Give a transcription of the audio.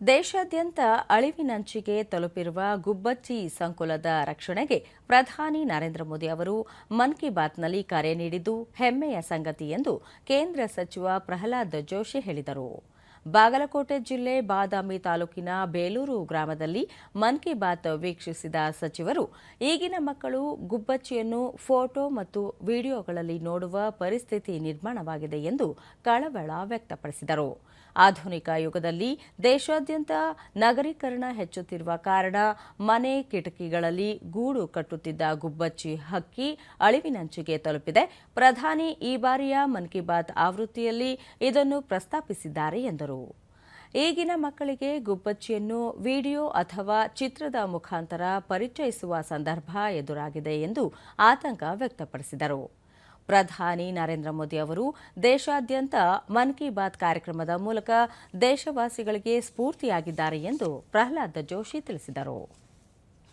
ದೇಶಾದ್ಯಂತ ಅಳಿವಿನಂಚಿಗೆ ತಲುಪಿರುವ ಗುಬ್ಬಚ್ಚಿ ಸಂಕುಲದ ರಕ್ಷಣೆಗೆ ಪ್ರಧಾನಿ ನರೇಂದ್ರ ಮೋದಿ ಅವರು ಮನ್ ಕಿ ಬಾತ್ನಲ್ಲಿ ಕರೆ ನೀಡಿದ್ದು ಹೆಮ್ಮೆಯ ಸಂಗತಿ ಎಂದು ಕೇಂದ್ರ ಸಚಿವ ಪ್ರಹ್ಲಾದ್ ಜೋಶಿ ಹೇಳಿದರು. ಬಾಗಲಕೋಟೆ ಜಿಲ್ಲೆ ಬಾದಾಮಿ ತಾಲೂಕಿನ ಬೇಲೂರು ಗ್ರಾಮದಲ್ಲಿ ಮನ್ ಕಿ ಬಾತ್ ವೀಕ್ಷಿಸಿದ ಸಚಿವರು, ಈಗಿನ ಮಕ್ಕಳು ಗುಬ್ಬಚ್ಚಿಯನ್ನು ಫೋಟೋ ಮತ್ತು ವಿಡಿಯೋಗಳಲ್ಲಿ ನೋಡುವ ಪರಿಸ್ಥಿತಿ ನಿರ್ಮಾಣವಾಗಿದೆ ಎಂದು ಕಳವಳ ವ್ಯಕ್ತಪಡಿಸಿದರು. ಆಧುನಿಕ ಯುಗದಲ್ಲಿ ದೇಶಾದ್ಯಂತ ನಗರೀಕರಣ ಹೆಚ್ಚುತ್ತಿರುವ ಕಾರಣ ಮನೆ ಕಿಟಕಿಗಳಲ್ಲಿ ಗೂಡು ಕಟ್ಟುತ್ತಿದ್ದ ಗುಬ್ಬಚ್ಚಿ ಹಕ್ಕಿ ಅಳಿವಿನಂಚಿಗೆ ತಲುಪಿದೆ. ಪ್ರಧಾನಿ ಈ ಬಾರಿಯ ಮನ್ ಕಿ ಬಾತ್ ಆವೃತ್ತಿಯಲ್ಲಿ ಇದನ್ನು ಪ್ರಸ್ತಾಪಿಸಿದ್ದಾರೆ ಎಂದರು. ಈಗಿನ ಮಕ್ಕಳಿಗೆ ಗುಬ್ಬಚ್ಚಿಯನ್ನು ವಿಡಿಯೋ ಅಥವಾ ಚಿತ್ರದ ಮುಖಾಂತರ ಪರಿಚಯಿಸುವ ಸಂದರ್ಭ ಎದುರಾಗಿದೆ ಎಂದು ಆತಂಕ ವ್ಯಕ್ತಪಡಿಸಿದರು. ಪ್ರಧಾನಿ ನರೇಂದ್ರ ಮೋದಿ ಅವರು ದೇಶಾದ್ಯಂತ ಮನ್ ಕಿ ಬಾತ್ ಕಾರ್ಯಕ್ರಮದ ಮೂಲಕ ದೇಶವಾಸಿಗಳಿಗೆ ಸ್ಫೂರ್ತಿಯಾಗಿದ್ದಾರೆ ಎಂದು ಪ್ರಹ್ಲಾದ್ ಜೋಶಿ ತಿಳಿಸಿದರು.